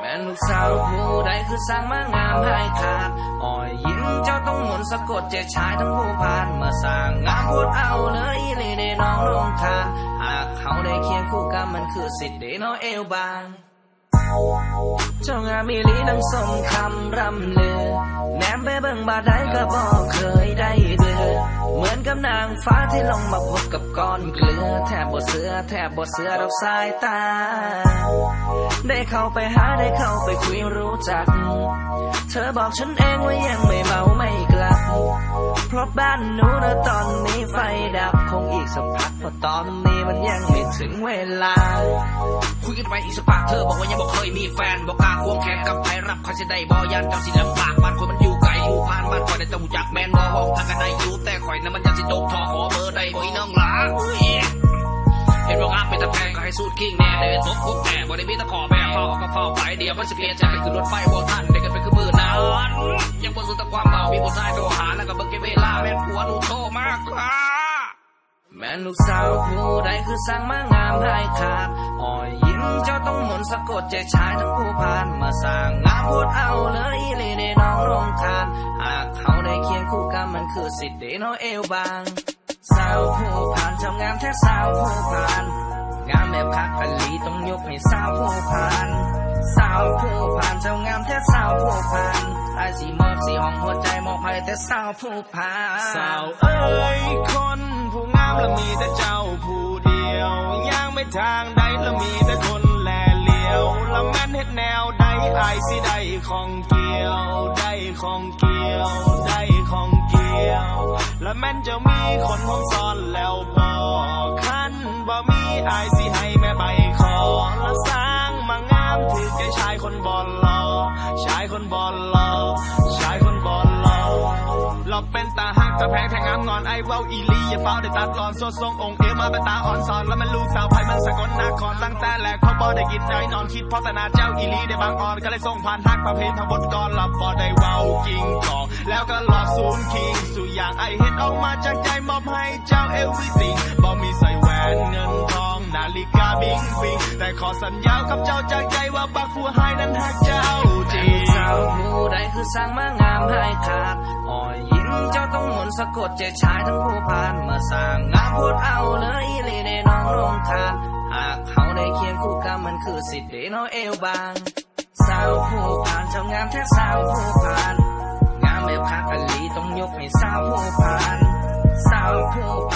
แม่นลูกสาวผู้ใดคือสร้างมางามให้ขาดอ่อยยิ้มเจ้าต้องหมุนสะกดเจ็ดชายทั้งผู้พานมาสร้างงามพูดเอาเลยเลยได้น้องลงทานหากเขาได้เคียงคู่กันมันคือสิทธิ์เดน้องเอวบางเจ้างามมีลีนังสมคำร่ำลือแนมไปเบิ่งบาดใดก็บอกเคยได้เบื่อ เหมือนกับนางฟ้าที่ลงมาพบกับก้อนเกลือ แทบบดเสือแทบบดเสือดอกสายตา ได้เข้าไปหาได้เข้าไปคุยรู้จัก เธอบอกฉันเองว่ายังไม่เมาไม่กลับ เพราะบ้านหนูนะตอนนี้ไฟดับคงอีกสักพักเพราะตอนนี้มันยังไม่ถึงเวลา คุยกันไปอีกสักปากเธอบอกว่ายังบอกเคยมีแฟนบอกกาควงแขนกับใครรับใครจะได้บอยันจำสิลำบากบ้านคนมันอยู่ อยู่ผ่านบ้านคอยได้ต้องรู้จักแมนบอบอกทางกันได้อยู่แต่ข่อยนั้นมันยังสิจกทอขอเบอร์ได้บ่อีน้องหลาเห็นว่างามเป็นตะแพงก็ให้สูดกิ้งแน่เลยตบคุกแต่บ่ได้มีตะขอแม่ฟอก็ฟอไปเดียวมันสิเปลี่ยนใจกันคือรถไฟบ่ทันได้กันไปคือมือนาน ม่นลูกสาวผู้ใดคือสร้างมางามให้ขาดอ่อยยิ้มเจ้าต้องหมนสะกดใจชายทั้งผู้พานมาสร้างงามพูดเอาเลยเลยได้น้องลงทานหากเขาได้เคียงคู่กันมันคือสิทธิ์เดน้อเอวบางสาวผู้ผ่านเจ้างามแท้สาวผู้ผ่าน งามแบบคักอลีต้องยกให้สาวผู้ผ่านสาวผู้ผ่านเจ้างามแท้สาวผู้ผ่านไอ้สีมอบสีห้องหัวใจมอบให้แต่สาวผู้ผ่านสาวเอ้ย และมีแต่เจ้าผู้เดียวย่างไม่ทางใดและมีแต่คนแลเหลียวและแม่นเฮ็ดแนวใดอายสิได้ของเกี่ยวได้ของเกี่ยวได้ของเกี่ยว และแม่นจะมีคนห้องซ้อนแล้วบอกคันบ่มีอายสิให้แม่ใบขอและสร้างมางามถือใจชายคนบอลลอชายคนบอลลอชายคนบอลลอ เราเป็นตาหักตาแพงแทงงามงอนไอเว้าอีลีอย่าเฝ้าได้ตัดรอนโซทรงองค์เอวมาเป็นตาอ่อนสอนแล้วมันลูกสาวไพ่มันสะกดนาคอนตั้งแต่แรกเขาบ่ได้กินได้นอนคิดเพราะแต่นาเจ้าอีลีได้บางอ่อนก็เลยส่งผ่านทักประเพณทางบทกรหลับบ่ได้เว้าจริงก่อแล้วก็หลอดศูนย์คิงสู่อย่างไอเห็นออกมาจากใจมอบให้เจ้า everything บ่มีใส่แหวนเงินทองนาฬิกาบิงบิงแต่ขอสัญญากับเจ้าจากใจว่าบักผู้ให้นั้นหักเจ้าจริงาวผู้ใดคือสร้างมางามให้ขาดอ่อยยิ้มเจ้าต้องหมุนสะกดใจชายทั้งผู้พานมาสร้างงามพูดเอาเลยเลยได้น้องลงทานหากเขาได้เคียงคู่กันมันคือสิทธิ์เดน้อเอวบางสาวผู้ผ่านเจ้างามแท้สาวผู้ผ่านงามแบบคักอลีต้องยกให้สาวผู้ผ่านสาวผู้ผ่านเจ้างามแท้สาวผู้ผ่าน